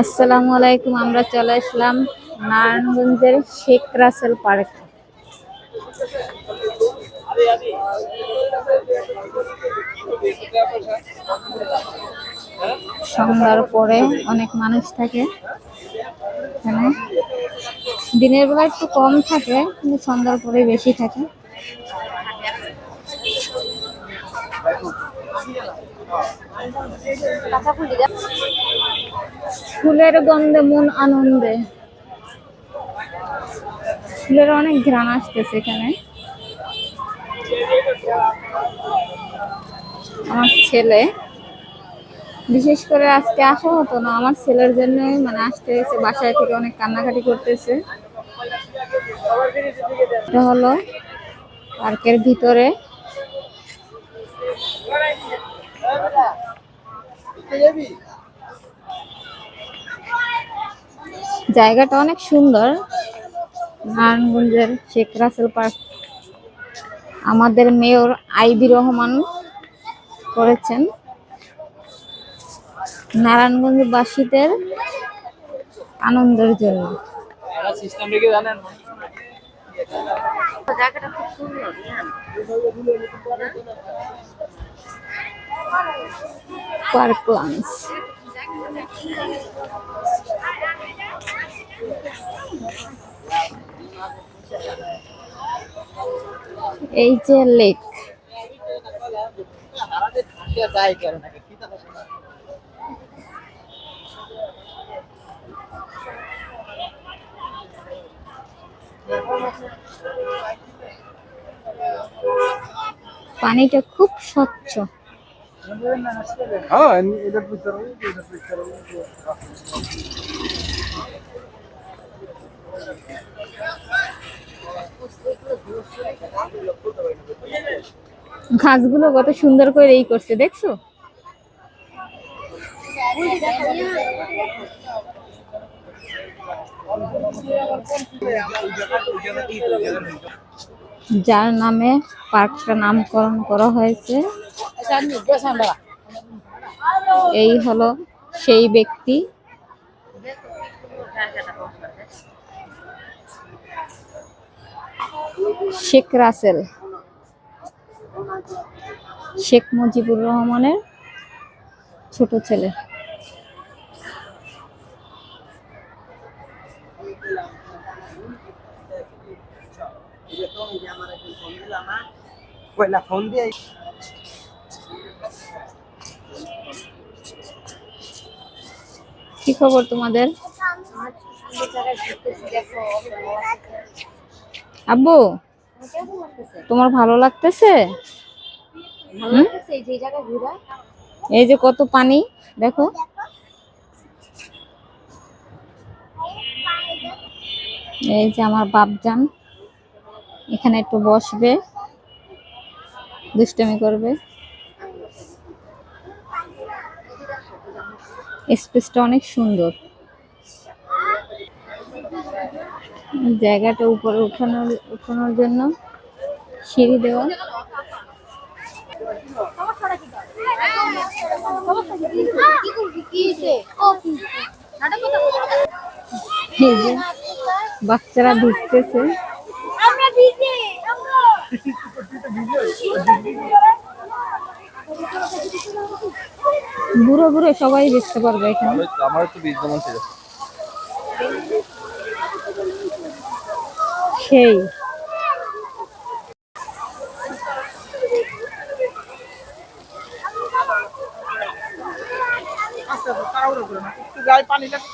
আসসালামু আলাইকুম আমরা চলে আসলাম নারায়ণগঞ্জের শেখ রাসেল পার্ক। সন্ধ্যার পরে অনেক মানুষ থাকে এখানে। দিনের বেলা একটু কম থাকে, কিন্তু সন্ধ্যার পরে বেশি থাকে। ফুলের গন্ধে মন আনন্দে। ফুলের অনেক ঘ্রাণ আসতেছে এখানে। আমার ছেলে, বিশেষ করে আজকে আসা হতো না, আমার ছেলের জন্য মানে আসতে হয়েছে, বাসায় থেকে অনেক কান্নাকাটি করতেছে। এটা হলো পার্কের ভিতরে। জায়গাটা অনেক সুন্দর। নারায়ণগঞ্জের শেখ রাসেল পার্ক। আমাদের মেয়র আইবি রহমান করেছেন। নারায়ণগঞ্জবাসীদের আনন্দের জন্য। জানেন পার্ক লঞ্চ। এই যে লেক পানিটা খুব স্বচ্ছ। হ্যাঁ এটার ভিতরে এটার ভিতরে ঘাসগুলো কত সুন্দর করে এই করছে দেখছ? যার নামে পার্কটা নামকরণ করা হয়েছে এই হলো সেই ব্যক্তি। শেখ রাসেল। শেখ মুজিবুর রহমানের ছোট ছেলে। ফোন দিয়ে কি খবর তোমাদের? আব্বু তোমার ভালো লাগতেছে? এই যে কত পানি দেখো। এই যে আমার বাপজান এখানে একটু বসবে দুষ্টামি করবে। স্পেসটা অনেক সুন্দর। জায়গাটা উপরে উঠানোর উঠানোর জন্য সিঁড়ি দেওয়া। বাচ্চারা ঢুকতেছে। বুড়ো বুড়ো সবাই দেখতে পারবে এখানে। আমার তো সেই। আচ্ছা গায়ে পানি লাগে